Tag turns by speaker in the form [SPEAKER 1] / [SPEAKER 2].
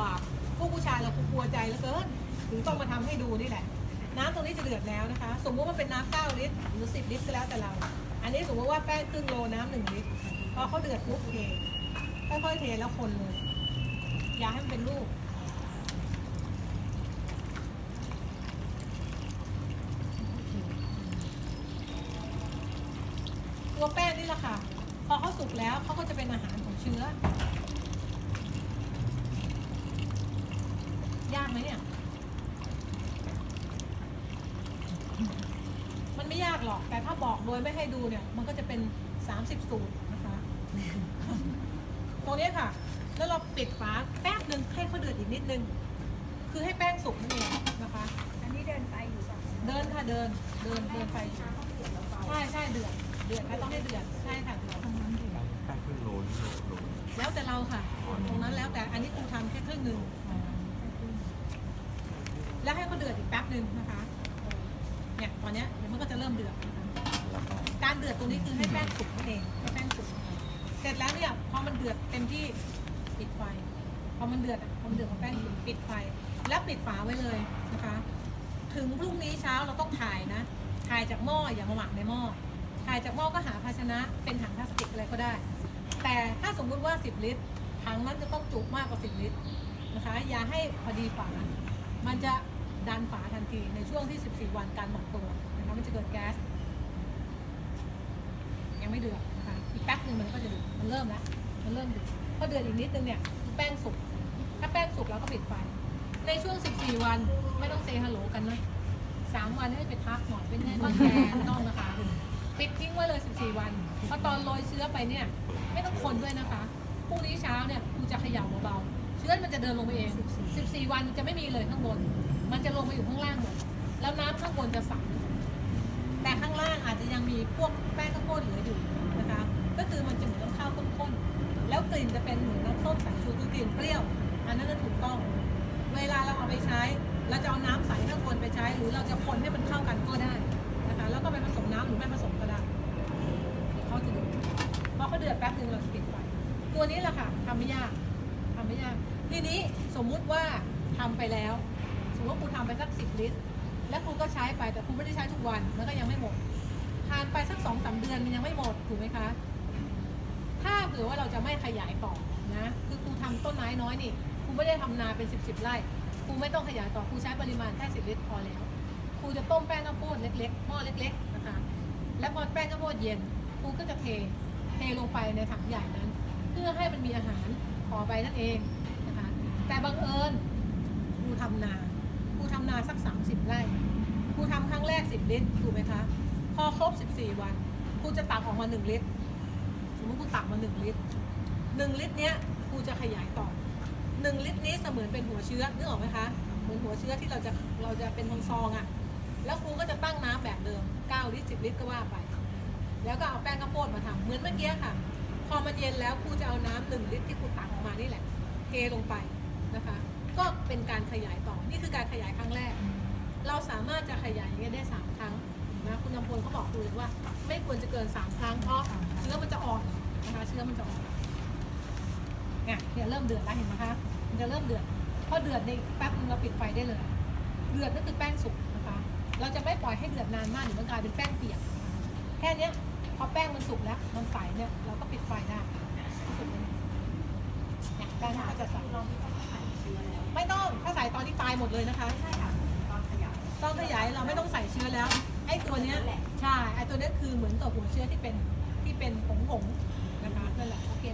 [SPEAKER 1] บากพวกผู้ชายเรากลัวใจเหลือเกินถึงต้องมาทำให้ดูนี่แหละ น้ำตรงนี้จะเดือดแล้วนะคะ สมมุติว่าเป็นน้ำ9ลิตรหรือ10ลิตรก็แล้วแต่เรา อันนี้สมมติว่าแป้งครึ่งโลน้ำหนึ่งลิตรพอเขาเดือดปุ๊บเทค่อยๆเทแล้วคนเลย อย่าให้มันเป็นลูกตัวแป้งนี่แหละค่ะ พอเขาสุกแล้วเขาก็จะเป็นอาหารของเชื้อากไหมเนี่ย มันไม่ยากหรอก แต่ถ้าบอกโดยไม่ให้ดูเนี่ย มันก็จะเป็น30สูตรนะคะ ตรงนี้ค่ะ แล้วเราปิดฝาแป๊บหนึ่งให้เขาเดือดอีกนิดนึง คือให้แป้งสุกนั่นเองนะคะ
[SPEAKER 2] อันนี้เดินไปอยู่สอง
[SPEAKER 1] เดินค่ะเดิน เดินเดินไป
[SPEAKER 2] ช้าเขาเปลี่ยนแล้วเบา
[SPEAKER 1] ใช่ใช่เดือด เดือดแล้วต้องให้เดือด ใช่ค่ะเดือด
[SPEAKER 3] แป้งครึ่งโลนี่โลโล
[SPEAKER 1] แล้วแต่เราค่ะ ตรงนั้นแล้วแต่ อันนี้ครูทำแค่ครึ่งหนึ่ง แล้วให้เขาเดือดอีกแป๊บหนึ่งนะคะเนี่ยตอนเนี้ยเดี๋ยวมันก็จะเริ่มเดือดนะคะ
[SPEAKER 3] กา
[SPEAKER 1] รเดือดตรงนี้คือให้แป้งสุกนั่นเองให้แป้งสุกเสร็จแล้วเนี่ยพอมันเดือดเต็มที่ปิดไฟพอมันเดือดอะพอมันเดือดของแป้งสุกปิดไฟ แล้วปิดฝาไว้เลยนะคะ ถึงพรุ่งนี้เช้าเราต้องถ่ายนะถ่ายจากหม้ออย่ามาหมักในหม้อถ่ายจากหม้อก็หาภาชนะเป็นถังพลาสติกอะไรก็ได้ แต่ถ้าสมมุติว่า 10 ลิตรถังนั้นจะต้องจุมากกว่า 10 ลิตรนะคะ อย่าให้พอดีฝา มันจะ ดันฝาทันทีในช่วงที่ 14 วันการหมักตัวนะคะมันจะเกิดแก๊ส ยังไม่เดือดนะคะอีกแป๊บหนึ่งมันก็จะเดือดมันเริ่มแล้วมันเริ่มเดือดพอเดือดอีกนิดนึงเนี่ยแป้งสุกถ้าแป้งสุกเราก็ปิดไฟในช่วง 14 วันไม่ต้องเซฮัลโหลกันนะสามวันให้ไปทักหน่อยเป็นไงบ้างแกไม่ต้องนะคะปิดทิ้งไว้เลย 14 วันพอตอนโรยเชื้อไปเนี่ย ไม่ต้องคนด้วยนะคะพรุ่งนี้เช้าเนี่ยครูจะขย่าเบาๆเชื้อมันจะเดินลงไปเอง 14 วันจะไม่มีเลยข้างบน มันจะลงมาอยู่ข้างล่างหมด แล้วน้ำข้างบนจะใสแต่ข้างล่างอาจจะยังมีพวกแป้งข้าวโพดเหลืออยู่นะคะ ก็คือมันจะเหมือนน้ำข้าวข้นๆ แล้วกลิ่นจะเป็นเหมือนน้ำส้มสายชูคือกลิ่นเปรี้ยว อันนั้นก็ถูกต้อง เวลาเราเอาไปใช้ เราจะเอาน้ำใสข้างบนไปใช้ หรือเราจะคนให้มันเข้ากันก็ได้นะคะ แล้วก็ไปผสมน้ำหรือไม่ผสมก็ได้เดี๋ยวเขาจะดูพอเขาเดือดแป๊บนึงเราจะปิดไฟ ตัวนี้แหละค่ะทำไม่ยากทำไม่ยาก ทีนี้สมมุติว่าทำไปแล้ว ติว่าครูทำไปสักสิบลิตร แล้วครูก็ใช้ไปแต่ครูไม่ได้ใช้ทุกวันมันก็ยังไม่หมดทานไปสักสองสามเดือนมันยังไม่หมดถูกไหมคะ ถ้าเผื่อว่าเราจะไม่ขยายต่อนะคือครูทำต้นไม้น้อยนี่ครูไม่ได้ทำนาเป็นสิบสิบไร่ครูไม่ต้องขยายต่อครูใช้ปริมาณแค่สิบลิตรพอแล้วครูจะต้มแป้งข้าวโพดเล็กๆหม้อเล็กๆนะคะแล้วพอแป้งข้าวโพดเย็นครูก็จะเทเทลงไปในถังใหญ่นั้น เพื่อให้มันมีอาหารพอไปนั่นเองนะคะแต่บังเอิญครูทำนา ครูทำนาสัก 30 ไร่ครูทำครั้งแรก 10 ลิตรถูกไหมคะ พอครบ 14 วันครูจะตักออกมา 1 ลิตรสมมติครูตักมา 1 ลิตร 1 ลิตรเนี้ยครูจะขยายต่อ 1 ลิตรนี้เสมือนเป็นหัวเชื้อนึกออกไหมคะเหมือนหัวเชื้อที่เราจะเราจะเป็นซองๆอะ่ะแล้วครูก็จะตั้งน้ำแบบเดิม 9 ลิตร 10 ลิตรก็ว่าไป แล้วก็เอาแป้งข้าวโพดมาทำเหมือนเมื่อกี้ค่ะ พอมันเย็นแล้วครูจะเอาน้ำหนึ่งลิตรที่ครูตักออกมานี่แหละ เทลงไป ก็เป็นการขยายต่อ นี่คือการขยายครั้งแรก เราสามารถจะขยายอย่างเงี้ยได้สามครั้งนะคุณนำพลเขาบอกครูเลยว่า ไม่ควรจะเกินสามครั้งเพราะเชื้อมันจะอ่อนนะคะเชื้อมันจะอ่อนเนี่ยเนี่ยเริ่มเดือดแล้วเห็นไหมคะมันจะเริ่มเดือดพอเดือดในแป๊บนึงเราปิดไฟได้เลย เดือดก็คือแป้งสุกนะคะ เราจะไม่ปล่อยให้เดือดนานมากเดี๋ยวมันกลายเป็นแป้งเปียกแค่นี้พอแป้งมันสุกแล้วมันใสเนี่ยเราก็ปิดไฟได้สุกแล้วเนี่ยแป้งก็จะใส หมดเลยนะคะ
[SPEAKER 2] ใช่ค่ะตอนขยาย
[SPEAKER 1] ต้องขยายเราไม่ต้องใส่เชื้อแล้วไอ้ตัวเนี้ยใช่ไอ้ตัวเนี้ยคือเหมือนกับหัวเชื้อที่เป็นที่เป็นผงผงๆนะคะนั่นแหละโอเค